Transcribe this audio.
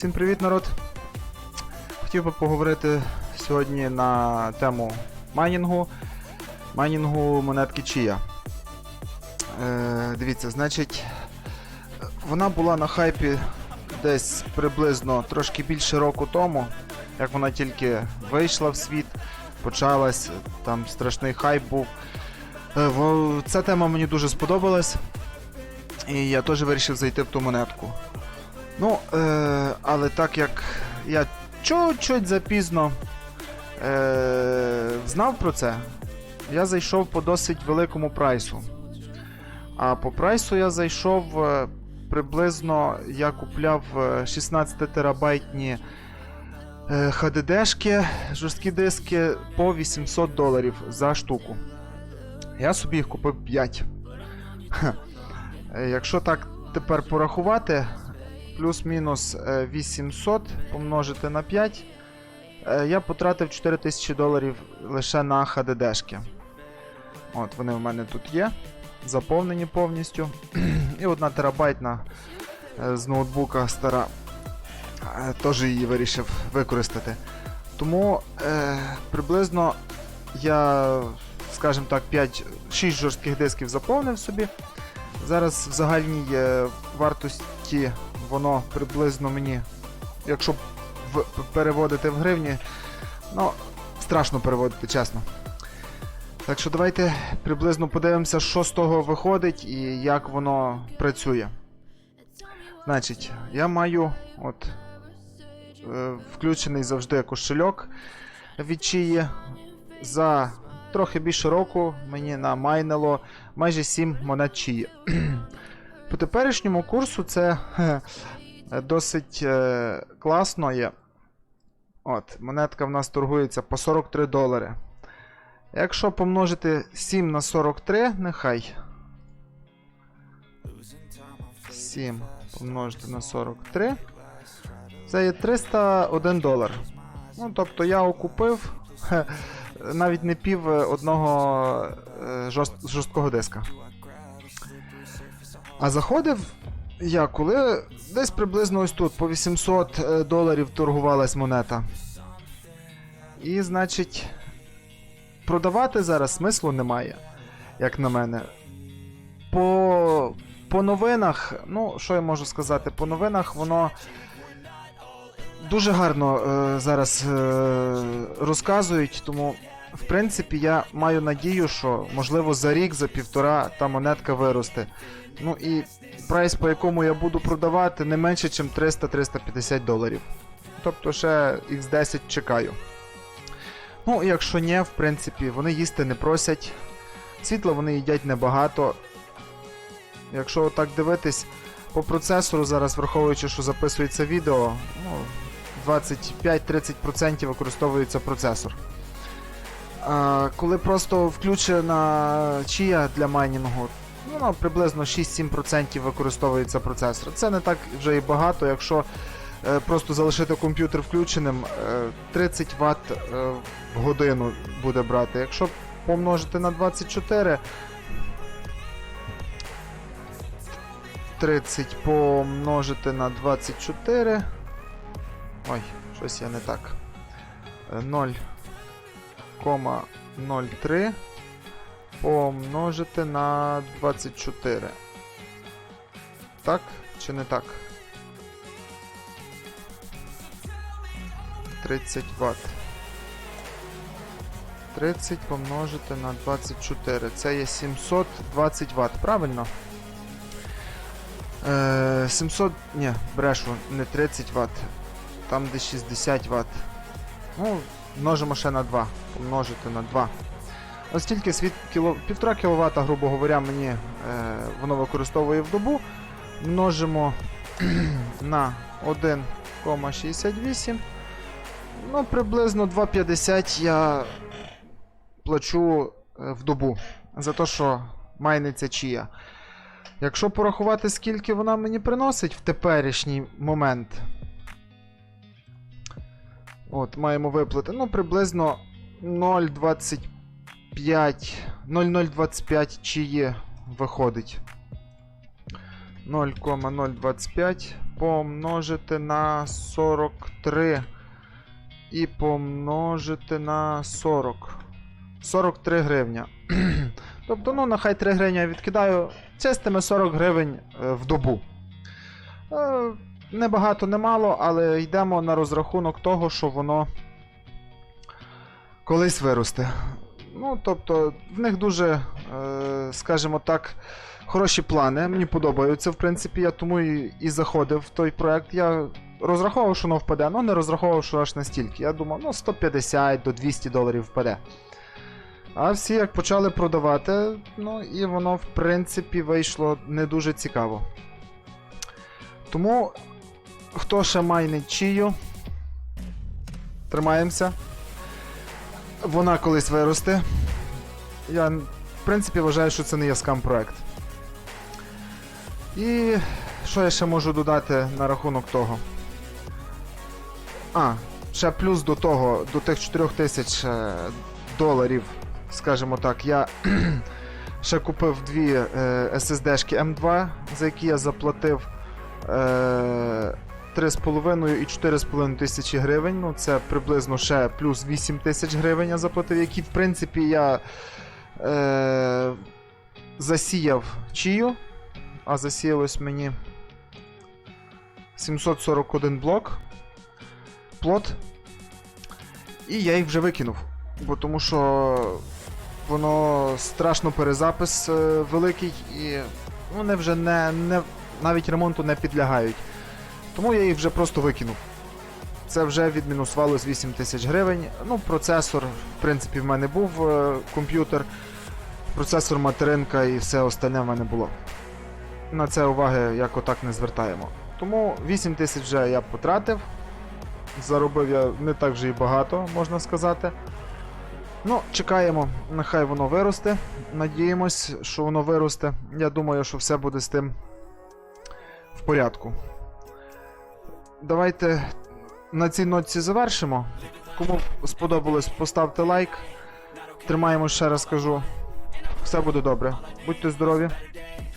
Всім привіт, народ! Хотів би поговорити сьогодні на тему майнінгу. Майнінгу монетки Чия. Е, дивіться, значить, вона була на хайпі десь приблизно трошки більше року тому, як вона тільки вийшла в світ, почалась, там страшний хайп був. Е, ця тема мені дуже сподобалась. І я теж вирішив зайти в ту монетку. Ну, е, але так як я чуть-чуть запізно е, знав про це, я зайшов по досить великому прайсу. А по прайсу я зайшов е, приблизно, я купляв е, 16 терабайтні е, HDD-шки, жорсткі диски по 800 доларів за штуку. Я собі їх купив 5. Ха. Е, Якщо так тепер порахувати, плюс-мінус е, 800 помножити на 5, е, я потратив 4000 доларів лише на HDD-шки. От, вони в мене тут є, заповнені повністю. І одна терабайтна е, з ноутбука стара. Е, Теж її вирішив використати. Тому е, приблизно я, скажімо так, 5, 6 жорстких дисків заповнив собі. Зараз в загальній е, вартості воно приблизно мені, якщо в, переводити в гривні, ну, страшно переводити, чесно. Так що давайте приблизно подивимося, що з того виходить і як воно працює. Значить, я маю от е, включений завжди кошельок від чиї. За трохи більше року мені намайнило майже 7 монет чиї. По теперішньому курсу це хе, досить е, класно є. От, монетка в нас торгується по 43 долари. Якщо помножити 7 на 43, нехай. 7 помножити на 43. Це є 301 долар. Ну, тобто я окупив навіть не пів е, одного е, жорст- жорсткого диска. А заходив я коли десь приблизно ось тут, по 800 е, доларів торгувалась монета. І, значить, продавати зараз смислу немає, як на мене. По, по новинах, ну, що я можу сказати, по новинах воно дуже гарно е, зараз е, розказують, тому. В принципі, я маю надію, що можливо за рік, за півтора та монетка виросте. Ну і прайс, по якому я буду продавати, не менше, ніж 300-350 доларів. Тобто ще X10 чекаю. Ну, якщо ні, в принципі, вони їсти не просять. Світла вони їдять небагато. Якщо так дивитись, по процесору зараз, враховуючи, що записується відео, ну, 25-30% використовується процесор. Коли просто включена чия для майнінгу, ну, приблизно 6-7% використовується процесор. Це не так вже і багато, якщо е, просто залишити комп'ютер включеним, е, 30 Вт е, в годину буде брати. Якщо помножити на 24, 30 помножити на 24. Ой, щось я не так. Е, 0,03 помножити на 24. Так чи не так? 30 Вт. 30 помножити на 24. Це є 720 Вт, правильно? Е, 700. Ні, брешу, не 30 Вт. Там де 60 Вт. Ну, множимо ще на 2. Помножити на 2. Ось тільки світ кіло... 1,5 кВт, грубо говоря, мені е, воно використовує в добу. Множимо на 1,68. Ну, приблизно 2,50 я плачу е, в добу за те, що майниться чия. Якщо порахувати, скільки вона мені приносить в теперішній момент. От, маємо виплати. Ну, приблизно 0,25. 0,025 чиї виходить. 0,025 помножити на 43 і помножити на 40. 43 гривня. тобто, ну, нехай 3 гривні я відкидаю. Чистими 40 гривень е, в добу. Небагато, немало, але йдемо на розрахунок того, що воно колись виросте. Ну, тобто, в них дуже, е, скажімо так, хороші плани. Мені подобаються, в принципі, я тому і, і заходив в той проект. Я розраховував, що воно впаде, але не розраховував, що аж настільки. Я думав, ну 150 до 200 доларів впаде. А всі як почали продавати, ну і воно, в принципі, вийшло не дуже цікаво. Тому, хто ще майнить чию, тримаємося. Вона колись виросте. Я, в принципі, вважаю, що це не є скам-проект. І що я ще можу додати на рахунок того? А, ще плюс до того, до тих 4000 е, доларів, скажімо так, я ще купив дві е, SSD-шки M2, за які я заплатив е, 3,5 і 4,5 тисячі гривень. Ну, це приблизно ще плюс 8 тисяч гривень я заплатив, які, в принципі, я е, засіяв чию, а засіялось мені 741 блок плот. І я їх вже викинув. Бо тому що воно страшно перезапис е, великий і вони вже не, не, навіть ремонту не підлягають. Тому я їх вже просто викинув. Це вже відмінусувало з 8 тисяч гривень. Ну, процесор, в принципі, в мене був е, комп'ютер, процесор материнка і все остальне в мене було. На це уваги як отак не звертаємо. Тому 8 тисяч вже я потратив. Заробив я не так вже і багато, можна сказати. Ну, чекаємо, нехай воно виросте. Надіємось, що воно виросте. Я думаю, що все буде з тим в порядку. Давайте на цій нотці завершимо. Кому сподобалось, поставте лайк. Тримаємо ще раз кажу. Все буде добре. Будьте здорові.